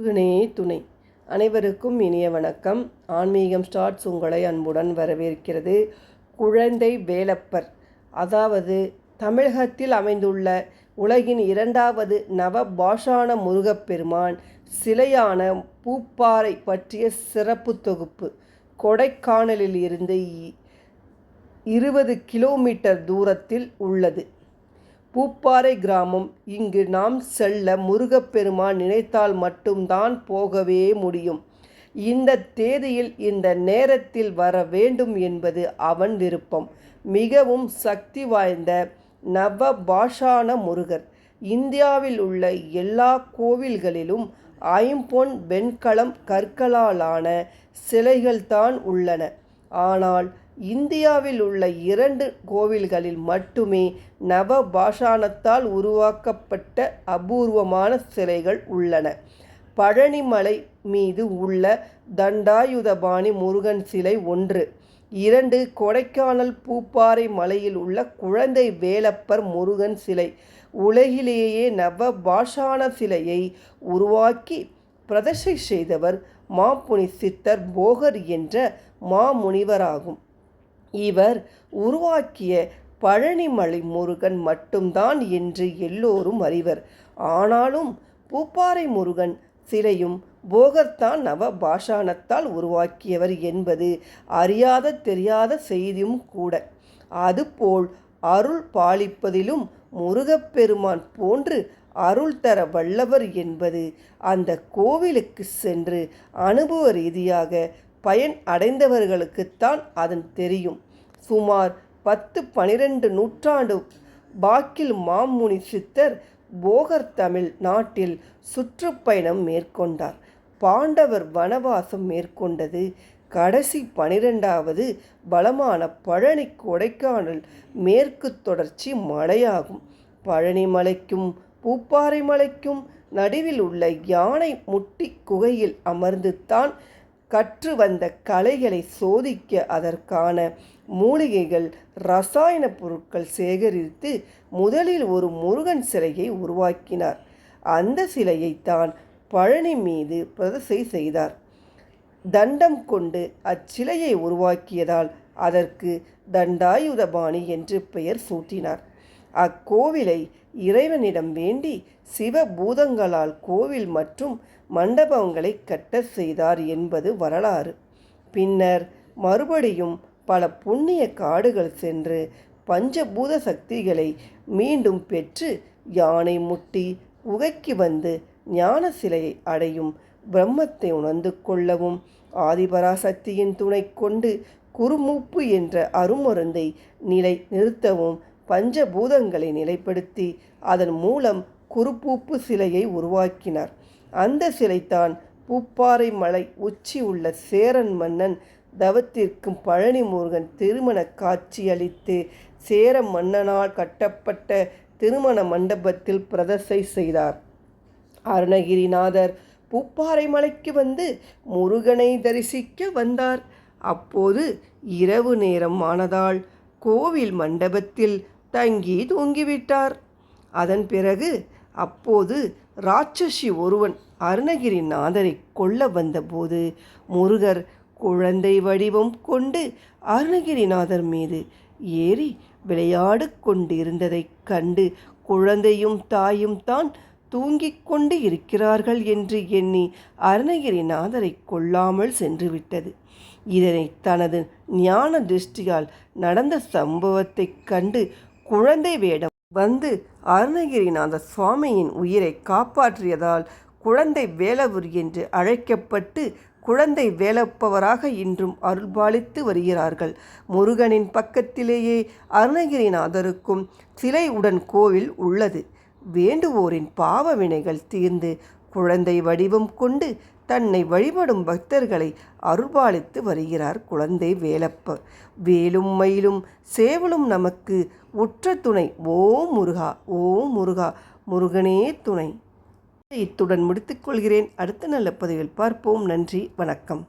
முருகனே துணை. அனைவருக்கும் இனிய வணக்கம். ஆன்மீகம் ஸ்டார்ட்ஸ் உங்களை அன்புடன் வரவேற்கிறது. குழந்தை வேலப்பர். அதாவது தமிழகத்தில் அமைந்துள்ள உலகின் இரண்டாவது நவ பாஷான முருகப்பெருமான் சிலையான பூப்பாறை பற்றிய சிறப்பு தொகுப்பு. கொடைக்கானலில் இருந்து இருபது கிலோமீட்டர் தூரத்தில் உள்ளது. பூப்பாறை கிராமம். இங்கு நாம் செல்ல முருகப்பெருமான் நினைத்தால் மட்டும்தான் போகவே முடியும். இந்த தேதியில் இந்த நேரத்தில் வர வேண்டும் என்பது அவன் விருப்பம். மிகவும் சக்தி வாய்ந்த நவ பாஷான முருகர். இந்தியாவில் உள்ள எல்லா கோவில்களிலும் ஐம்பொன் வெண்கலம் கற்களாலான சிலைகள்தான் உள்ளன. ஆனால் இந்தியாவில் உள்ள இரண்டு கோவில்களில் மட்டுமே நவ பாஷாணத்தால் உருவாக்கப்பட்ட அபூர்வமான சிலைகள் உள்ளன. பழனிமலை மீது உள்ள தண்டாயுதபாணி முருகன் சிலை ஒன்று இரண்டு கொடைக்கானல் பூப்பாறை மலையில் உள்ள குழந்தை வேலப்பர் முருகன் சிலை உலகிலேயே நவ பாஷாண சிலையை உருவாக்கி பிரதர்ஷை செய்தவர் மாப்புனி சித்தர் போகர் என்ற மாமுனிவராகும். இவர் உருவாக்கிய பழனிமலை முருகன் மட்டும்தான் என்று எல்லோரும் அறிவர். ஆனாலும் பூப்பாறை முருகன் சிலையும் போகர்தான் நவ பாஷாணத்தால் உருவாக்கியவர் என்பது அறியாத தெரியாத செய்தியும் கூட. அதுபோல் அருள் பாலிப்பதிலும் முருகப்பெருமான் போன்று அருள் தர வல்லவர் என்பது அந்த கோவிலுக்கு சென்று அனுபவ ரீதியாக பயன் அடைந்தவர்களுக்குத்தான் அதன் தெரியும். சுமார் பத்து பனிரெண்டு நூற்றாண்டு பாக்கில் மாமுனி சித்தர் போகர் தமிழ் நாட்டில் சுற்றுப்பயணம் மேற்கொண்டார். பாண்டவர் வனவாசம் மேற்கொண்டது. கடைசி பனிரெண்டாவது பலமான பழனி கொடைக்கானல் மேற்கு தொடர்ச்சி மலையாகும். பழனி மலைக்கும் பூப்பாறை மலைக்கும் நடுவில் உள்ள யானை முட்டி குகையில் அமர்ந்து தான் கற்று வந்த கலைகளை சோதிக்க அதற்கான மூலிகைகள் ரசாயன பொருட்கள் சேகரித்து முதலில் ஒரு முருகன் சிலையை உருவாக்கினார். அந்த சிலையைத்தான் பழனி மீது பிரதசை செய்தார். தண்டம் கொண்டு அச்சிலையை உருவாக்கியதால் அதற்கு தண்டாயுதபாணி என்று பெயர் சூட்டினார். அக்கோவிலை இறைவனிடம் வேண்டி சிவபூதங்களால் கோவில் மற்றும் மண்டபங்களை கட்ட செய்தார் என்பது வரலாறு. பின்னர் மறுபடியும் பல புண்ணிய காடுகள் சென்று பஞ்சபூத சக்திகளை மீண்டும் பெற்று யானை முட்டி உகைக்கு வந்து ஞான சிலையை அடையும் பிரம்மத்தை உணர்ந்து கொள்ளவும் ஆதிபராசக்தியின் துணை கொண்டு குறுமூப்பு என்ற அருமருந்தை நிலை நிறுத்தவும் பஞ்சபூதங்களை நிலைப்படுத்தி அதன் மூலம் குறுப்பூப்பு சிலையை உருவாக்கினார். அந்த சிலைத்தான் பூப்பாறை மலை உச்சி உள்ள சேரன் மன்னன் தவத்திற்கும் பழனி முருகன் திருமண காட்சி அளித்து சேர மன்னனால் கட்டப்பட்ட திருமண மண்டபத்தில் பிரதர்சை செய்தார். அருணகிரிநாதர் பூப்பாறை மலைக்கு வந்து முருகனை தரிசிக்க வந்தார். அப்போது இரவு நேரம் ஆனதால் கோவில் மண்டபத்தில் தங்கி தூங்கிவிட்டார். அதன் பிறகு அப்போது ராட்சசி ஒருவன் அருணகிரிநாதரை கொல்ல வந்தபோது முருகர் குழந்தை வடிவம் கொண்டு அருணகிரிநாதர் மீது ஏறி விளையாடு கொண்டிருந்ததைக் கண்டு குழந்தையும் தாயும் தான் தூங்கிக் கொண்டு இருக்கிறார்கள் என்று எண்ணி அருணகிரிநாதரை கொல்லாமல் சென்றுவிட்டது இதனை தனது ஞான திருஷ்டியால் நடந்த சம்பவத்தைக் கண்டு குழந்தை வேடம் வந்து அருணகிரிநாத சுவாமியின் உயிரை காப்பாற்றியதால் குழந்தை வேலவர் என்று அழைக்கப்பட்டு குழந்தை வேலப்பவராக இன்றும் அருள்பாலித்து வருகிறார்கள். முருகனின் பக்கத்திலேயே அருணகிரிநாதருக்கும் சிலை உடன் கோவில் உள்ளது. வேண்டுவோரின் பாவ வினைகள் தீர்ந்து குழந்தை வடிவம் கொண்டு தன்னை வழிபடும் பக்தர்களை அருள்பாலித்து வருகிறார் குழந்தை வேலப்ப. வேலும் மயிலும் சேவலும் நமக்கு உற்ற துணை. ஓ முருகா ஓ முருகா முருகனே துணை. இத்துடன் முடித்துக்கொள்கிறேன் அடுத்த நல்ல பதிவில் பார்ப்போம். நன்றி வணக்கம்.